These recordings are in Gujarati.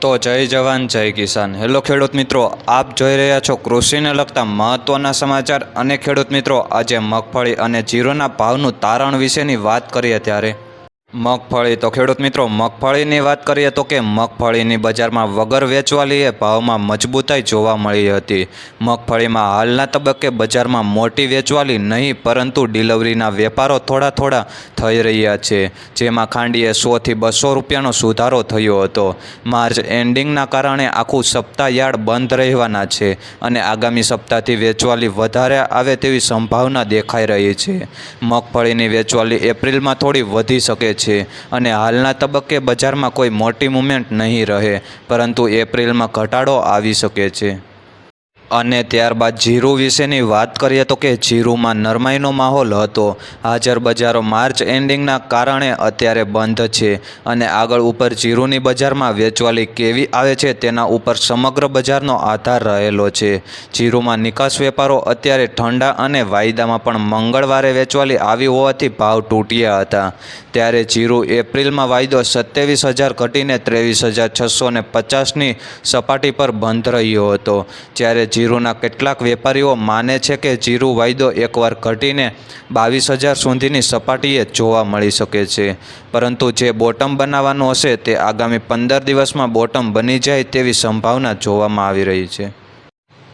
તો જય જવાન, જય કિસાન. હેલો ખેડૂત મિત્રો, આપ જોઈ રહ્યા છો કૃષિને લગતા મહત્ત્વના સમાચાર. અને ખેડૂત મિત્રો, આજે મગફળી અને જીરોના ભાવનું તારણ વિશેની વાત કરીએ ત્યારે મગફળી. તો ખેડૂત મિત્રો, મગફળીની વાત કરીએ તો કે મગફળીની બજારમાં વગર વેચવાલીએ ભાવમાં મજબૂતાઈ જોવા મળી હતી. મગફળીમાં હાલના તબક્કે બજારમાં મોટી વેચવાલી નહીં, પરંતુ ડિલિવરીના વેપારો થોડા થોડા થઈ રહ્યા છે, જેમાં ખાંડીએ સોથી બસો રૂપિયાનો સુધારો થયો હતો. માર્ચ એન્ડિંગના કારણે આખું સપ્તાહ યાર્ડ બંધ રહેવાના છે અને આગામી સપ્તાહથી વેચવાલી વધારે આવે તેવી સંભાવના દેખાઈ રહી છે. મગફળીની વેચવાલી એપ્રિલમાં થોડી વધી શકે છે અને હાલના તબક્કે બજારમાં કોઈ મોટી મુમેન્ટ નહીં રહે, પરંતુ એપ્રિલમાં ઘટાડો આવી શકે છે. અને ત્યારબાદ જીરું વિશેની વાત કરીએ તો કે જીરુમાં નરમાઈનો માહોલ હતો. હાજર બજારો માર્ચ એન્ડિંગના કારણે અત્યારે બંધ છે અને આગળ ઉપર જીરુની બજારમાં વેચવાલી કેવી આવે છે તેના ઉપર સમગ્ર બજારનો આધાર રહેલો છે. જીરુમાં નિકાસ વેપારો અત્યારે ઠંડા અને વાયદામાં પણ મંગળવારે વેચવાલી આવી હોવાથી ભાવ તૂટ્યા હતા. ત્યારે જીરુ એપ્રિલમાં વાયદો સત્યાવીસ હજાર ઘટીને ત્રેવીસ હજાર છસો ને પચાસની સપાટી પર બંધ રહ્યો હતો. જ્યારે જીરુના કેટલાક વેપારીઓ માને છે કે જીરુ વાયદો એકવાર ઘટીને બાવીસ હજાર સુધીની સપાટીએ જોવા મળી શકે છે. પરંતુ જે બોટમ બનાવવાનું હશે તે આગામી પંદર દિવસમાં બોટમ બની જાય તેવી સંભાવના જોવામાં આવી રહી છે.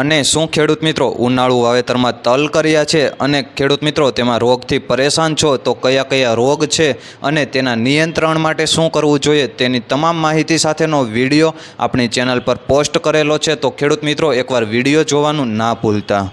અને શું ખેડૂત મિત્રો, ઉનાળુ વાવેતરમાં તલ કર્યા છે અને ખેડૂત મિત્રો, તેમાં રોગથી પરેશાન છો તો કયા કયા રોગ છે અને તેના નિયંત્રણ માટે શું કરવું જોઈએ તેની તમામ માહિતી સાથેનો વીડિયો આપણી ચેનલ પર પોસ્ટ કરેલો છે. તો ખેડૂત મિત્રો, એકવાર વીડિયો જોવાનું ના ભૂલતા.